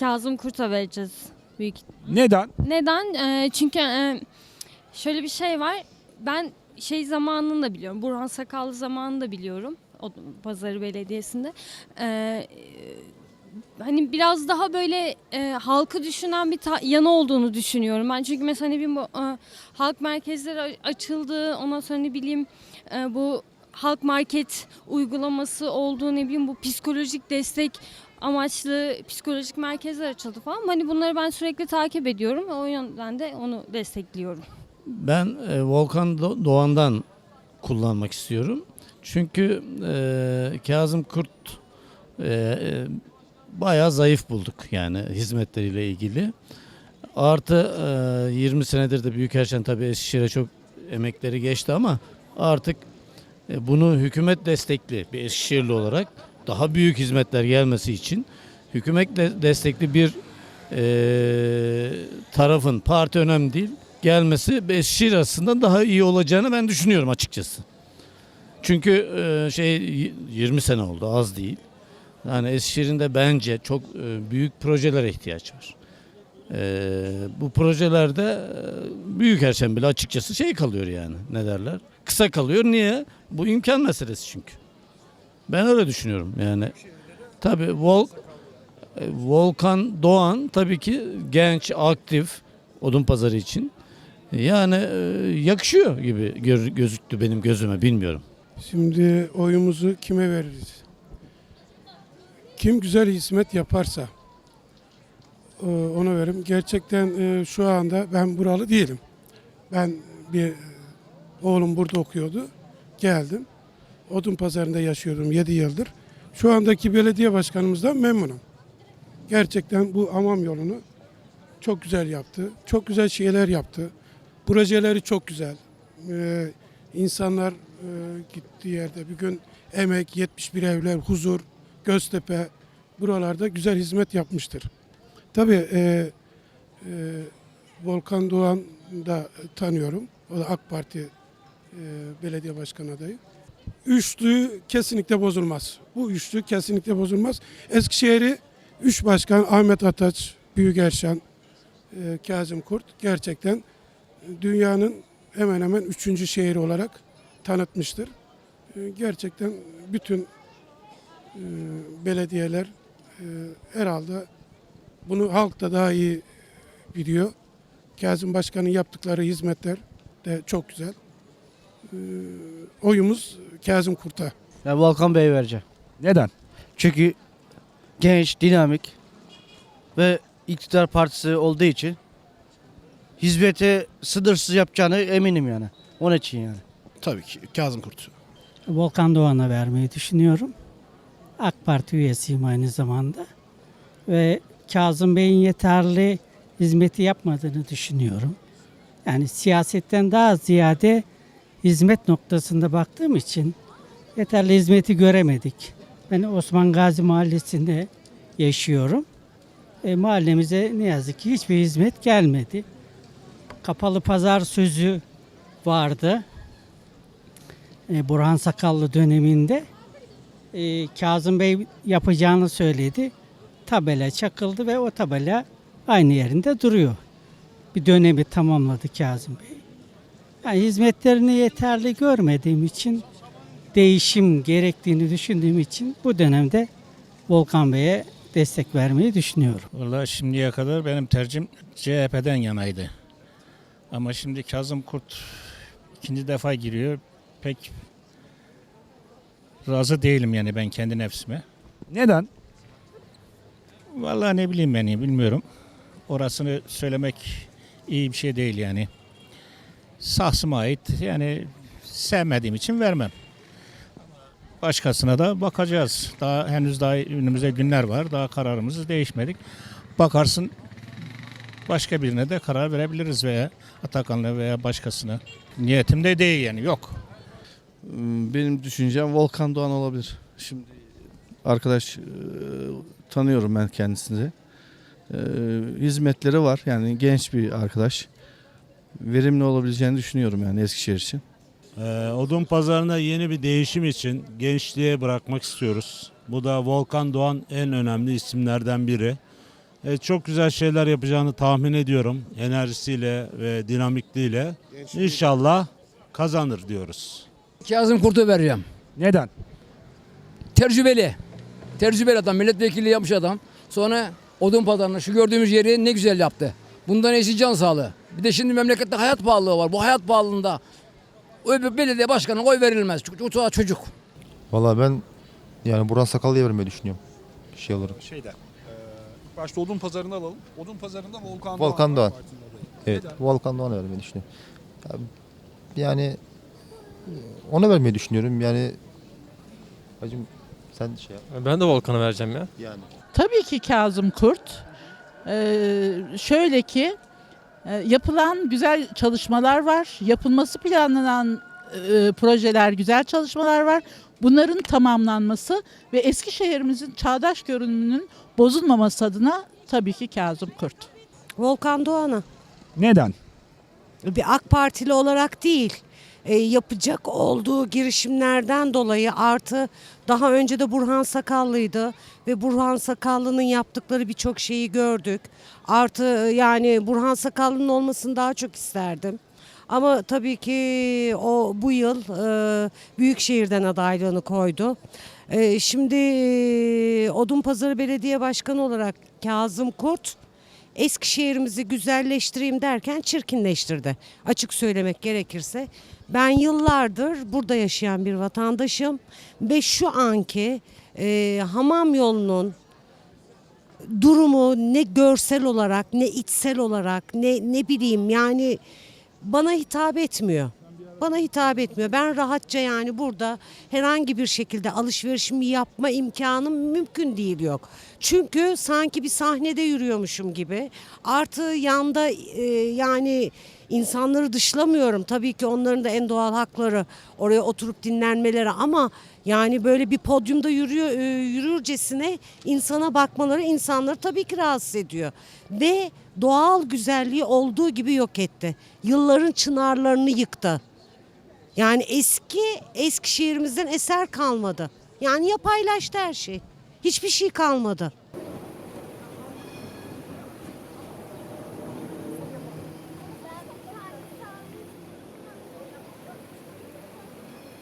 Kazım Kurt'a vereceğiz büyük. Neden? Neden? Ee, çünkü e, şöyle bir şey var. Ben şey zamanını da biliyorum. Burhan Sakallı zamanını da biliyorum. O Pazarı Belediyesi'nde. Ee, hani biraz daha böyle e, halkı düşünen bir yanı olduğunu düşünüyorum. Ben çünkü mesela ne bileyim bu e, halk merkezleri açıldı. Ondan sonra ne bileyim e, bu halk market uygulaması olduğu ne bileyim bu psikolojik destek amaçlı psikolojik merkezler açıldı falan. Hani bunları ben sürekli takip ediyorum. O yüzden de onu destekliyorum. Ben e, Volkan Do- Doğan'dan kullanmak istiyorum. Çünkü e, Kazım Kurt e, e, bayağı zayıf bulduk yani hizmetleriyle ilgili. Artı e, 20 senedir de Büyükerşen tabii Eskişehir'e çok emekleri geçti ama artık e, bunu hükümet destekli bir Eskişehirli olarak daha büyük hizmetler gelmesi için hükümet de- destekli bir e, tarafın parti önemli değil gelmesi Eskişehir aslında daha iyi olacağını ben düşünüyorum açıkçası. Çünkü e, şey y- 20 sene oldu az değil. Yani Eskişehir'in de bence çok e, büyük projelere ihtiyaç var. E, bu projelerde e, büyük erşen bile açıkçası şey kalıyor yani ne derler. Kısa kalıyor niye? Bu imkan meselesi çünkü. Ben öyle düşünüyorum yani. Tabii Vol e, Volkan Doğan tabii ki genç, aktif odun pazarı için. Yani e, yakışıyor gibi gözüktü benim gözüme bilmiyorum. Şimdi oyumuzu kime veririz? Kim güzel hizmet yaparsa e, ona veririm. Gerçekten şu anda ben buralı değilim. Ben bir oğlum burada okuyordu. Geldim. Odun pazarında yaşıyordum 7 yıldır. Şu andaki belediye başkanımızdan memnunum. Gerçekten bu Amam yolunu çok güzel yaptı. Çok güzel şeyler yaptı. Projeleri çok güzel. Ee, insanlar e, gittiği yerde bir gün emek, 71 evler, huzur, Göztepe buralarda güzel hizmet yapmıştır. Tabii e, e, Volkan Doğan da tanıyorum. O da AK Parti e, belediye başkan adayı. Üçlü kesinlikle bozulmaz. Bu üçlü kesinlikle bozulmaz. Eskişehir'i üç başkan Ahmet Ataç, Büyükerşen, e, Kazım Kurt gerçekten dünyanın hemen hemen üçüncü şehri olarak tanıtmıştır. E, Gerçekten bütün e, belediyeler herhalde bunu halk da daha iyi biliyor. Kazım Başkan'ın yaptıkları hizmetler de çok güzel. E, Oyumuz Kazım Kurt'a. Ben Volkan Bey'e vereceğim. Neden? Çünkü genç, dinamik ve iktidar partisi olduğu için hizmeti sınırsız yapacağını eminim yani. Onun için yani. Tabii ki Kazım Kurt. Volkan Doğan'a vermeyi düşünüyorum. AK Parti üyesiyim aynı zamanda. Ve Kazım Bey'in yeterli hizmeti yapmadığını düşünüyorum. Yani siyasetten daha ziyade hizmet noktasında baktığım için yeterli hizmeti göremedik. Ben Osman Gazi Mahallesi'nde yaşıyorum. E, mahallemize ne yazık ki hiçbir hizmet gelmedi. Kapalı pazar sözü vardı. E, Burhan Sakallı döneminde e, Kazım Bey yapacağını söyledi. Tabela çakıldı ve o tabela aynı yerinde duruyor. Bir dönemi tamamladı Kazım Bey. Yani hizmetlerini yeterli görmediğim için değişim gerektiğini düşündüğüm için bu dönemde Volkan Bey'e destek vermeyi düşünüyorum. Vallahi şimdiye kadar benim tercihim CHP'den yanaydı. Ama şimdi Kazım Kurt ikinci defa giriyor. Pek razı değilim yani ben kendi nefsime. Neden? Vallahi ne bileyim beni bilmiyorum. Orasını söylemek iyi bir şey değil yani. Şahsıma ait yani sevmediğim için vermem. Başkasına da bakacağız. Daha henüz daha önümüzde günler var. Daha kararımızı değişmedik. Bakarsın başka birine de karar verebiliriz veya Atakan'la veya başkasına. Niyetim de değil yani yok. Benim düşüncem Volkan Doğan olabilir. Şimdi arkadaş e, tanıyorum ben kendisini. E, hizmetleri var. Yani genç bir arkadaş. Verimli olabileceğini düşünüyorum yani Eskişehir için. Ee, odun pazarına yeni bir değişim için gençliğe bırakmak istiyoruz. Bu da Volkan Doğan en önemli isimlerden biri. e, çok güzel şeyler yapacağını tahmin ediyorum. Enerjisiyle ve dinamikliğiyle. İnşallah kazanır diyoruz. Kazım Kurt'u vereceğim. Neden? Tecrübeli. Tecrübeli adam, milletvekili yapmış adam. Sonra odun pazarını şu gördüğümüz yeri ne güzel yaptı. Bundan iyisi can sağlığı. Bir de şimdi memlekette hayat pahalılığı var. Bu hayat pahalılığında öbür belediye başkanına oy verilmez. Çünkü çocuk. çocuk. Valla ben yani Burhan Sakallı'ya vermeyi düşünüyorum. Şey olarak. Şeyden. başta odun pazarını alalım. Odun pazarında Volkan, Volkan Doğan. Adayı. Evet. Neden? Volkan Doğan'a vermeyi düşünüyorum. Ya, Yani ona vermeyi düşünüyorum. Yani Hacım sen şey yap. Ben de Volkan'a vereceğim ya. Yani. Tabii ki Kazım Kurt. Ee, şöyle ki e, yapılan güzel çalışmalar var. Yapılması planlanan e, projeler, güzel çalışmalar var. Bunların tamamlanması ve Eskişehir'imizin çağdaş görünümünün bozulmaması adına tabii ki Kazım Kurt. Volkan Doğan'a. Neden? Bir AK Partili olarak değil. E, yapacak olduğu girişimlerden dolayı artı daha önce de Burhan Sakallı'ydı ve Burhan Sakallı'nın yaptıkları birçok şeyi gördük. Artı e, yani Burhan Sakallı'nın olmasını daha çok isterdim. Ama tabii ki o bu yıl e, Büyükşehir'den adaylığını koydu. E, şimdi e, Odunpazarı Belediye Başkanı olarak Kazım Kurt Eskişehir'imizi güzelleştireyim derken çirkinleştirdi. Açık söylemek gerekirse. Ben yıllardır burada yaşayan bir vatandaşım ve şu anki e, hamam yolunun durumu ne görsel olarak ne içsel olarak ne ne bileyim yani bana hitap etmiyor. Bana hitap etmiyor. Ben rahatça yani burada herhangi bir şekilde alışverişimi yapma imkanım mümkün değil yok. Çünkü sanki bir sahnede yürüyormuşum gibi. Artı yanda e, yani insanları dışlamıyorum. Tabii ki onların da en doğal hakları oraya oturup dinlenmeleri ama yani böyle bir podyumda yürüyor e, yürürcesine insana bakmaları insanları tabii ki rahatsız ediyor. Ve doğal güzelliği olduğu gibi yok etti. Yılların çınarlarını yıktı. Yani eski Eskişehir'imizden eser kalmadı. Yani yapaylaştı her şey. Hiçbir şey kalmadı.